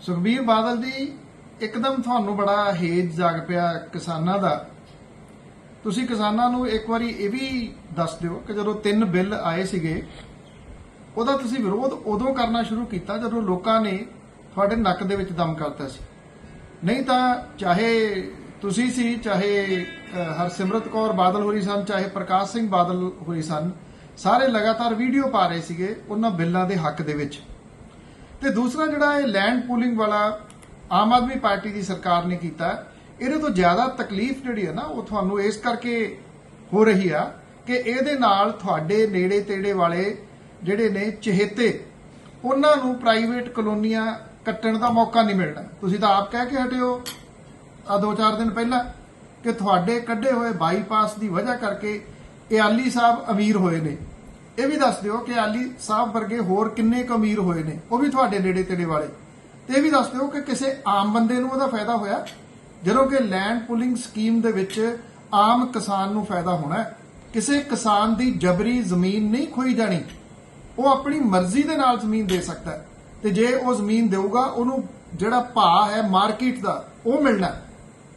ਸੁਖਬੀਰ ਬਾਦਲ ਜੀ, ਇੱਕਦਮ ਤੁਹਾਨੂੰ ਬੜਾ ਹੇਜ ਜਾਗ ਪਿਆ ਕਿਸਾਨਾਂ ਦਾ। ਤੁਸੀਂ ਕਿਸਾਨਾਂ ਨੂੰ ਇੱਕ ਵਾਰੀ ਇਹ ਵੀ ਦੱਸ ਦਿਓ ਕਿ ਜਦੋਂ ਤਿੰਨ ਬਿੱਲ ਆਏ ਸੀਗੇ, ਉਹਦਾ ਤੁਸੀਂ ਵਿਰੋਧ ਉਦੋਂ ਕਰਨਾ ਸ਼ੁਰੂ ਕੀਤਾ ਜਦੋਂ ਲੋਕਾਂ ਨੇ ਤੁਹਾਡੇ ਨੱਕ ਦੇ ਵਿੱਚ ਦਮ ਕਰਤਾ ਸੀ। ਨਹੀਂ ਤਾਂ ਚਾਹੇ ਤੁਸੀਂ ਸੀ, ਚਾਹੇ ਹਰਸਿਮਰਤ ਕੌਰ ਬਾਦਲ ਹੋਰੀ ਸਨ, ਚਾਹੇ ਪ੍ਰਕਾਸ਼ ਸਿੰਘ ਬਾਦਲ ਹੋਰੀ ਸਨ, ਸਾਰੇ ਲਗਾਤਾਰ ਵੀਡੀਓ ਪਾ ਰਹੇ ਸੀਗੇ ਉਹਨਾਂ ਬਿੱਲਾਂ ਦੇ ਹੱਕ ਦੇ ਵਿੱਚ। ਤੇ ਦੂਸਰਾ ਜਿਹੜਾ ਇਹ ਲੈਂਡ ਪੂਲਿੰਗ ਵਾਲਾ ਆਮ ਆਦਮੀ ਪਾਰਟੀ ਦੀ ਸਰਕਾਰ ਨੇ ਕੀਤਾ, ਇਹਦੇ ਤੋਂ ਜ਼ਿਆਦਾ ਤਕਲੀਫ ਜਿਹੜੀ ਹੈ ਨਾ, ਉਹ ਤੁਹਾਨੂੰ ਇਸ ਕਰਕੇ ਹੋ ਰਹੀ ਆ ਕਿ ਇਹਦੇ ਨਾਲ ਤੁਹਾਡੇ ਨੇੜੇ ਤੇੜੇ ਵਾਲੇ ਜਿਹੜੇ ਨੇ ਚਹੇਤੇ, ਉਹਨਾਂ ਨੂੰ ਪ੍ਰਾਈਵੇਟ ਕਲੋਨੀਆਂ ਕੱਟਣ ਦਾ ਮੌਕਾ ਨਹੀਂ ਮਿਲਣਾ। ਤੁਸੀਂ ਤਾਂ ਆਪ ਕਹਿ ਕੇ ਹਟਿਓ ਆ ਦੋ ਚਾਰ ਦਿਨ ਪਹਿਲਾਂ, ਕਿ ਤੁਹਾਡੇ ਕੱਢੇ ਹੋਏ ਬਾਈਪਾਸ ਦੀ ਵਜ੍ਹਾ ਕਰਕੇ ਇਹ ਸਾਹਿਬ ਅਮੀਰ ਹੋਏ ਨੇ। ਇਹ ਵੀ ਦੱਸ ਦਿਓ ਕਿ ਆਲੀ ਸਾਹਿਬ ਵਰਗੇ ਹੋਰ ਕਿੰਨੇ ਕੁ ਹੋਏ ਨੇ, ਉਹ ਵੀ ਤੁਹਾਡੇ ਨੇੜੇ ਤੇੜੇ ਵਾਲੇ। ਤੇ ਇਹ ਵੀ ਦੱਸ ਦਿਓ ਕਿ ਕਿਸੇ ਆਮ ਬੰਦੇ ਨੂੰ ਉਹਦਾ ਫਾਇਦਾ ਹੋਇਆ ਜਦੋਂ ਕਿ ਲੈਂਡ ਪੁਲਿੰਗ ਸਕੀਮ ਦੇ ਵਿੱਚ ਆਮ ਕਿਸਾਨ ਨੂੰ ਫਾਇਦਾ ਹੋਣਾ ਕਿਸੇ ਕਿਸਾਨ ਦੀ ਜਬਰੀ ਜ਼ਮੀਨ ਨਹੀਂ ਖੋਈ ਜਾਣੀ, ਉਹ ਆਪਣੀ ਮਰਜ਼ੀ ਦੇ ਨਾਲ ਜ਼ਮੀਨ ਦੇ ਸਕਦਾ ਹੈ। ਤੇ ਜੇ ਉਹ ਜ਼ਮੀਨ ਦੇਊਗਾ, ਉਹਨੂੰ ਜਿਹੜਾ ਭਾਅ ਹੈ ਮਾਰਕੀਟ ਦਾ, ਉਹ ਮਿਲਣਾ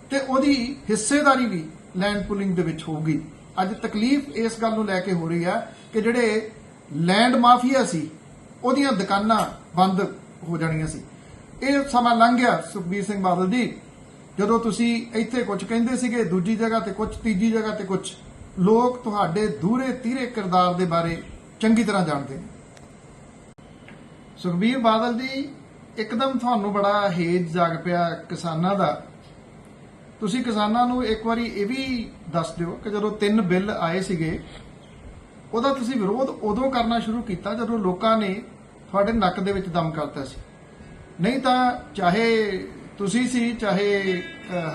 ਤੇ ਉਹਦੀ ਹਿੱਸੇਦਾਰੀ ਵੀ ਲੈਂਡ ਪੁਲਿੰਗ ਦੇ ਵਿੱਚ ਹੋਊਗੀ। ਅੱਜ ਤਕਲੀਫ ਇਸ ਗੱਲ ਨੂੰ ਲੈ ਕੇ ਹੋ ਰਹੀ ਹੈ ਕਿ ਜਿਹੜੇ ਲੈਂਡ ਮਾਫੀਆ ਸੀ, ਉਹਦੀਆਂ ਦੁਕਾਨਾਂ ਬੰਦ ਹੋ ਜਾਣੀਆਂ ਸੀ। ਇਹ ਸਮਾਂ ਲੰਘ ਗਿਆ ਸੁਖਬੀਰ ਸਿੰਘ ਬਾਦਲ ਜੀ ਜਦੋਂ ਤੁਸੀਂ ਇੱਥੇ ਕੁਝ ਕਹਿੰਦੇ ਸੀਗੇ, ਦੂਜੀ ਜਗ੍ਹਾ ਤੇ ਕੁਝ ਤੀਜੀ ਜਗ੍ਹਾ ਤੇ ਕੁਝ ਲੋਕ ਤੁਹਾਡੇ ਦੂਰੇ ਤੀਰੇ ਕਿਰਦਾਰ ਦੇ ਬਾਰੇ ਚੰਗੀ ਤਰ੍ਹਾਂ ਜਾਣਦੇ ਨੇ। ਸੁਖਬੀਰ ਬਾਦਲ ਜੀ ਇੱਕਦਮ ਤੁਹਾਨੂੰ ਬੜਾ ਹੇਜ ਜਾਗ ਪਿਆ ਕਿਸਾਨਾਂ ਦਾ। ਤੁਸੀਂ ਕਿਸਾਨਾਂ ਨੂੰ ਇੱਕ ਵਾਰੀ ਇਹ ਵੀ ਦੱਸ ਦਿਓ ਕਿ ਜਦੋਂ ਤਿੰਨ ਬਿੱਲ ਆਏ ਸੀਗੇ, ਉਹਦਾ ਤੁਸੀਂ ਵਿਰੋਧ ਉਦੋਂ ਕਰਨਾ ਸ਼ੁਰੂ ਕੀਤਾ ਜਦੋਂ ਲੋਕਾਂ ਨੇ ਤੁਹਾਡੇ ਨੱਕ ਦੇ ਵਿੱਚ ਦਮ ਕਰਤਾ ਸੀ। ਨਹੀਂ ਤਾਂ ਚਾਹੇ ਤੁਸੀਂ ਸੀ, ਚਾਹੇ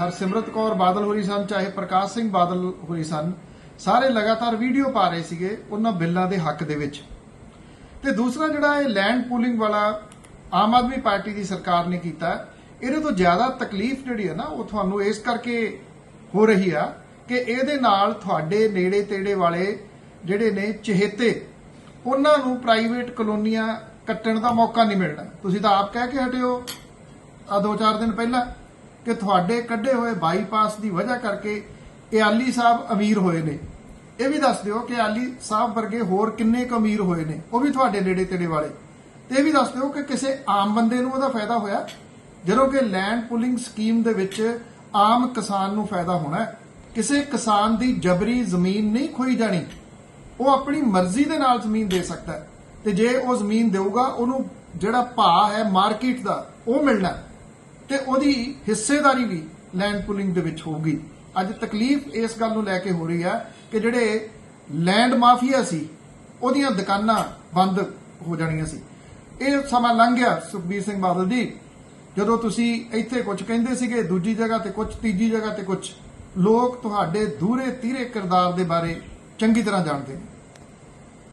ਹਰਸਿਮਰਤ ਕੌਰ ਬਾਦਲ ਹੋਰੀ ਸਨ, ਚਾਹੇ ਪ੍ਰਕਾਸ਼ ਸਿੰਘ ਬਾਦਲ ਹੋਰੀ ਸਨ, ਸਾਰੇ ਲਗਾਤਾਰ ਵੀਡੀਓ ਪਾ ਰਹੇ ਸੀਗੇ ਉਹਨਾਂ ਬਿੱਲਾਂ ਦੇ ਹੱਕ ਦੇ ਵਿੱਚ। ਤੇ ਦੂਸਰਾ ਜਿਹੜਾ ਇਹ ਲੈਂਡ ਪੂਲਿੰਗ ਵਾਲਾ ਆਮ ਆਦਮੀ ਪਾਰਟੀ ਦੀ ਸਰਕਾਰ ਨੇ ਕੀਤਾ ਇਹਦੇ ਤੋਂ ਜ਼ਿਆਦਾ ਤਕਲੀਫ ਜਿਹੜੀ ਹੈ ਨਾ, ਉਹ ਤੁਹਾਨੂੰ ਇਸ ਕਰਕੇ ਹੋ ਰਹੀ ਆ ਕਿ ਇਹਦੇ ਨਾਲ ਤੁਹਾਡੇ ਨੇੜੇ ਤੇੜੇ ਵਾਲੇ ਜਿਹੜੇ ਨੇ ਚਹੇਤੇ, ਉਹਨਾਂ ਨੂੰ ਪ੍ਰਾਈਵੇਟ ਕਲੋਨੀਆਂ ਕੱਟਣ ਦਾ ਮੌਕਾ ਨਹੀਂ ਮਿਲਣਾ। ਤੁਸੀਂ ਤਾਂ ਆਪ ਕਹਿ ਕੇ ਹਟਿਓ ਆ ਦੋ ਚਾਰ ਦਿਨ ਪਹਿਲਾਂ ਕਿ ਤੁਹਾਡੇ ਕੱਢੇ ਹੋਏ ਬਾਈਪਾਸ ਦੀ ਵਜ੍ਹਾ ਕਰਕੇ ਇਹ ਆਲੀ ਸਾਹਿਬ ਅਮੀਰ ਹੋਏ ਨੇ। ਇਹ ਵੀ ਦੱਸ ਦਿਓ ਕਿ ਆਲੀ ਸਾਹਿਬ ਵਰਗੇ ਹੋਰ ਕਿੰਨੇ ਕੁ ਅਮੀਰ ਹੋਏ ਨੇ, ਉਹ ਵੀ ਤੁਹਾਡੇ ਨੇੜੇ ਤੇੜੇ ਵਾਲੇ। ਤੇ ਇਹ ਵੀ ਦੱਸ ਦਿਓ ਕਿ ਕਿਸੇ ਆਮ ਬੰਦੇ ਨੂੰ ਉਹਦਾ ਫਾਇਦਾ ਹੋਇਆ। ਜਦੋਂ ਕਿ ਲੈਂਡ ਪੁਲਿੰਗ ਸਕੀਮ ਦੇ ਵਿੱਚ ਆਮ ਕਿਸਾਨ ਨੂੰ ਫਾਇਦਾ ਹੋਣਾ ਹੈ। ਕਿਸੇ ਕਿਸਾਨ ਦੀ ਜਬਰੀ ਜ਼ਮੀਨ ਨਹੀਂ ਖੋਈ ਜਾਣੀ, ਉਹ ਆਪਣੀ ਮਰਜ਼ੀ ਦੇ ਨਾਲ ਜ਼ਮੀਨ ਦੇ ਸਕਦਾ ਹੈ ਤੇ ਜੇ ਉਹ ਜ਼ਮੀਨ ਦੇਊਗਾ, ਉਹਨੂੰ ਜਿਹੜਾ ਭਾਅ ਹੈ ਮਾਰਕੀਟ ਦਾ, ਉਹ ਮਿਲਣਾ ਹੈ। ਤੇ ਉਹਦੀ ਹਿੱਸੇਦਾਰੀ ਵੀ ਲੈਂਡ ਪੁਲਿੰਗ ਦੇ ਵਿੱਚ ਹੋਊਗੀ ਅੱਜ ਤਕਲੀਫ ਇਸ ਗੱਲ ਨੂੰ ਲੈ ਕੇ ਹੋ ਰਹੀ ਹੈ ਕਿ ਜਿਹੜੇ ਲੈਂਡ ਮਾਫੀਆ ਸੀ, ਉਹਦੀਆਂ ਦੁਕਾਨਾਂ ਬੰਦ ਹੋ ਜਾਣੀਆਂ ਸੀ ਇਹ ਸਮਾਂ ਲੰਘ ਗਿਆ ਸੁਖਬੀਰ ਸਿੰਘ ਬਾਦਲ ਜੀ ਜਦੋਂ ਤੁਸੀਂ ਇੱਥੇ ਕੁਝ ਕਹਿੰਦੇ ਸੀਗੇ, ਦੂਜੀ ਜਗ੍ਹਾ ਤੇ ਕੁਝ ਤੀਜੀ ਜਗ੍ਹਾ ਤੇ ਕੁਝ ਲੋਕ ਤੁਹਾਡੇ ਦੂਰੇ ਤੀਰੇ ਕਿਰਦਾਰ ਦੇ ਬਾਰੇ ਚੰਗੀ ਤਰ੍ਹਾਂ ਜਾਣਦੇ ਨੇ।